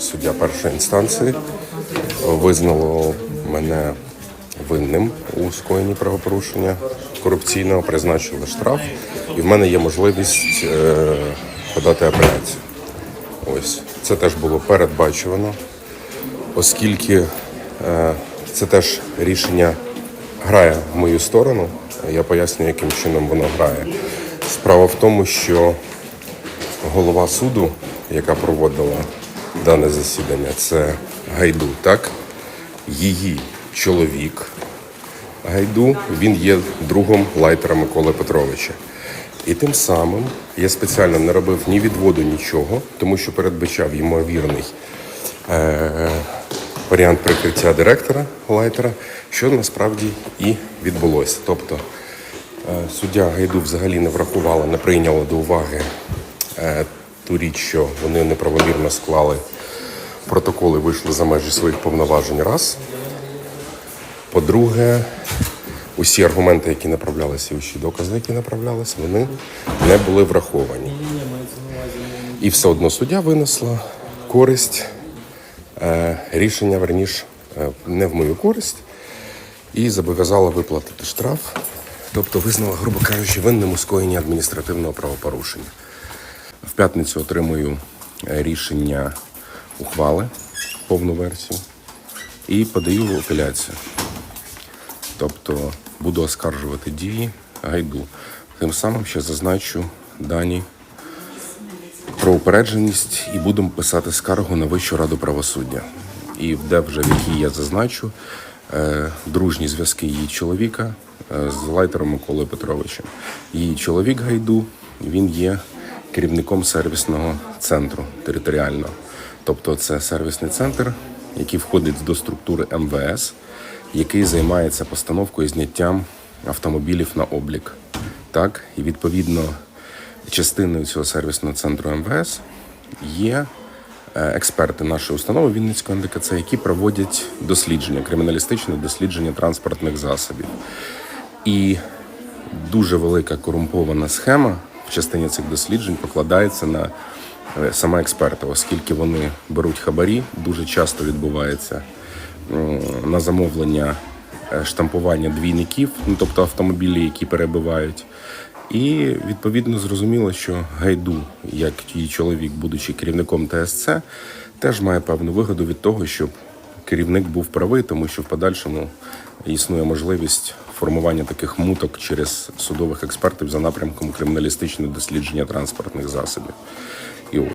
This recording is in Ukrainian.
суддя першої інстанції визнало мене винним у скоєнні правопорушення корупційного, призначили штраф, і в мене є можливість е, подати апеляцію. Ось це теж було передбачувано, оскільки е, це теж рішення грає в мою сторону. Я поясню, яким чином воно грає. Справа в тому, що голова суду, яка проводила дане засідання, це Гайду, так? Її чоловік Гайду, він є другом лайтера Миколи Петровича. І тим самим я спеціально не робив ні відводу, нічого, тому що передбачав ймовірний е- варіант прикриття директора лайтера, що насправді і відбулося. Тобто е, суддя Гайду взагалі не врахувала, не прийняла до уваги е, ту річ, що вони неправомірно склали протоколи, вийшли за межі своїх повноважень. Раз. По-друге, усі аргументи, які направлялися, і усі докази, які направлялися, вони не були враховані. І все одно суддя винесла користь, е, рішення, верніш, е, не в мою користь, і зобов'язала виплатити штраф, тобто визнала, грубо кажучи, винним у скоєнні адміністративного правопорушення. В п'ятницю отримую е, рішення ухвали, повну версію, і подаю апеляцію. Тобто буду оскаржувати дії гайду. Тим самим ще зазначу дані про упередженість і будемо писати скаргу на Вищу раду правосуддя. І де вже в якій я зазначу е, дружні зв'язки її чоловіка е, з лайтером Миколою Петровичем. Її чоловік Гайду він є керівником сервісного центру територіального. Тобто це сервісний центр, який входить до структури МВС, який займається постановкою і зняттям автомобілів на облік. Так, і відповідно частиною цього сервісного центру МВС є е, експерти нашої установи Вінницького НДКЦ, які проводять дослідження, криміналістичне дослідження транспортних засобів. І дуже велика корумпована схема в частині цих досліджень покладається на е, саме експерта, оскільки вони беруть хабарі, дуже часто відбувається на замовлення е, штампування двійників, ну тобто автомобілі, які перебивають. І відповідно зрозуміло, що Гайду, як її чоловік, будучи керівником ТСЦ, теж має певну вигоду від того, щоб керівник був правий, тому що в подальшому існує можливість формування таких муток через судових експертів за напрямком криміналістичного дослідження транспортних засобів.